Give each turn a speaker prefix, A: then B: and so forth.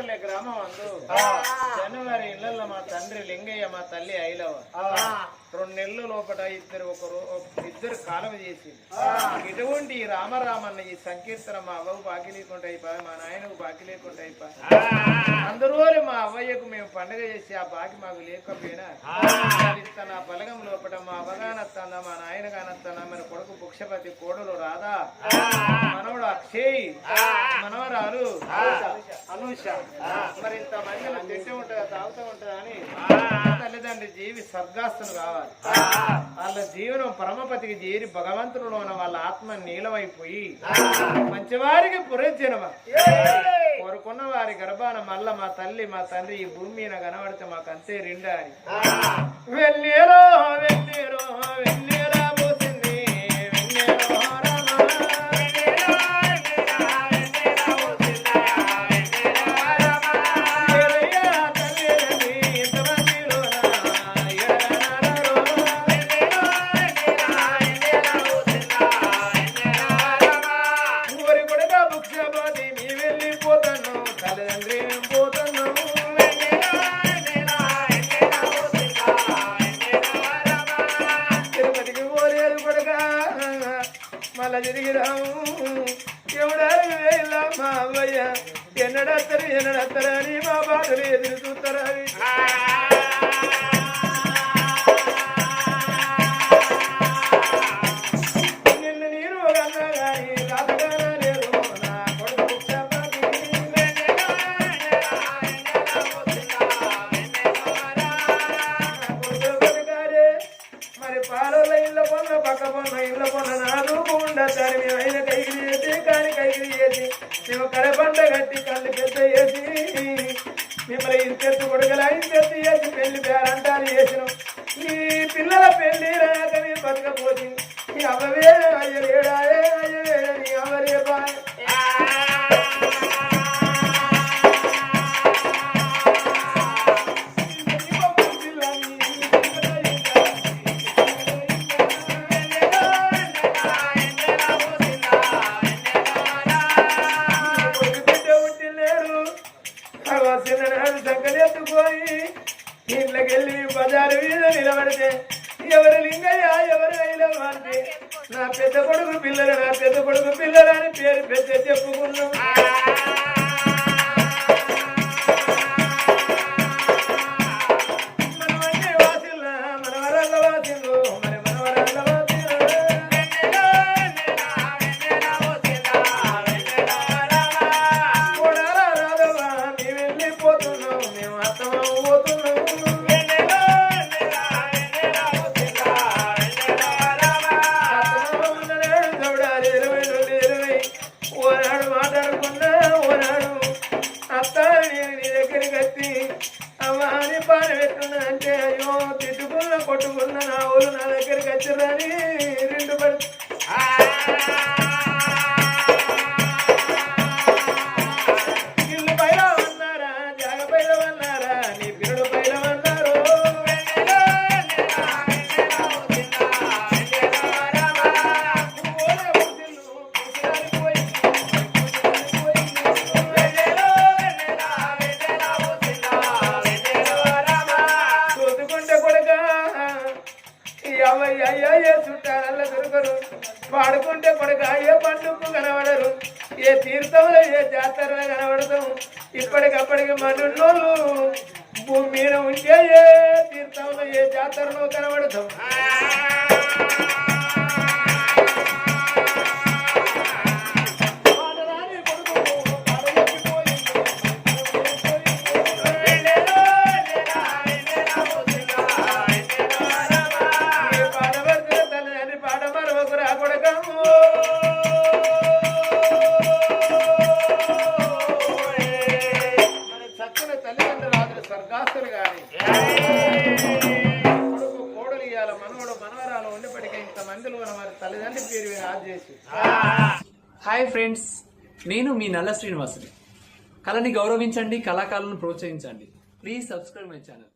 A: ಮಾಡ್ತಾರೆ జనవరి ఇళ్ళలో మా తండ్రి లింగయ్య మా తల్లి ఐలవ. రెండు నెలల లోపల ఇద్దరు ఒకరు ఇద్దరు కాలం చేసి. ఇటువంటి రామరామన్న ఈ సంకీర్తన మా అవ్వకు బాకీ లేకుండా అయిపోయి మా నాయనకు బాకీ లేకుండా అయిపోయి అందరూ మా అవ్వయ్యకు మేము పండగ చేసి ఆ బాకి మాకు లేకపోయినా ఇంత నా బలగం లోపల మా అవ్వగానత్తాందా మా నాయన కానత్తానా మన కొడుకు పుక్షపతి కోడలు రాధా మనవడు అక్షయ్. మనవరాలు. అనూష. మరి ఇంత మందిలో తింటే ఉంటుందా తాగుతూ ఉంటుందా అని తల్లిదండ్రి జీవి స్వర్గాస్తులు కావాలి. వాళ్ళ జీవనం పరమపతికి చేరి భగవంతుడు ఉన్న వాళ్ళ ఆత్మ నీలమైపోయి మంచివారికి పురజనమ కోరుకున్న వారి గర్భాన మల్ల మా తల్లి మా తండ్రి ఈ భూమి మీద కనబడితే మాకు అంతే రెండా అని వెళ్ళేరో వెళ్ళేరో వెళ్ళేరా భుక్షపతి మీ వెళ్ళిపోతాను తల్లిదండ్రి పోతాను. తిరుపతికి పోలేదు మళ్ళా తిరిగి రాము. ఎవడారు వేలా మా అవ్వయ్య ఎన్నడత్తరు ఎన్నడత్తరు అని మా బాధలు ఎదురు చూస్తారా పక్క పొన్న ఇళ్ళ పొన్న నాదు చేసి కాని కైకిలి చేసి మేము కడపంట కట్టి కళ్ళు పెద్ద చేసి మిమ్మల్ని ఇంతెత్తు కొడుకలా ఇంతెత్తు చేసి పెళ్ళి పేరంటారు చేసినాం ఈ పిల్లల పెళ్ళి రాక మీరు బతకపోతే మీ అవ్వవే అయ్యలేడాయే అయ్యవే ఇంట్లోకెళ్ళి బజారు మీద నిలబడితే ఎవరు లింగయ్య ఎవరు ఐలవ్వ అంటే నా పెద్ద కొడుకు పిల్లలు నా పెద్ద కొడుకు పిల్లలు అని పేరు పెద్ద చెప్పుకున్నాం మనమంటే మేము మనవరాళ్ళ పోతున్నాము అంటే అయ్యో తిట్టుకున్న కొట్టుకున్న నా ఊరు నా దగ్గరికి వచ్చిర్రని రెండు పడి ఏ పండుగ కనబడరు. ఏ తీర్థంలో ఏ జాతరలో కనబడతాము? ఇప్పటికప్పటికి మనున్నోళ్ళు భూమి మీద ఉంటే ఏ తీర్థంలో ఏ జాతరలో కనబడతాం తల్లిదండ్రులు రాజులు స్వర్గాస్తులు కానీ కొడుకు కోడలు ఇవ్వాలి మనవడు మనవరాలు ఉండేప్పటికీ ఇంత మందిలో వారి తల్లిదండ్రి పేరు ఆది చేసి
B: హాయ్ ఫ్రెండ్స్ నేను మీ నల్ల శ్రీనివాసుని. కళని గౌరవించండి కళాకారులను ప్రోత్సహించండి. Please subscribe my channel.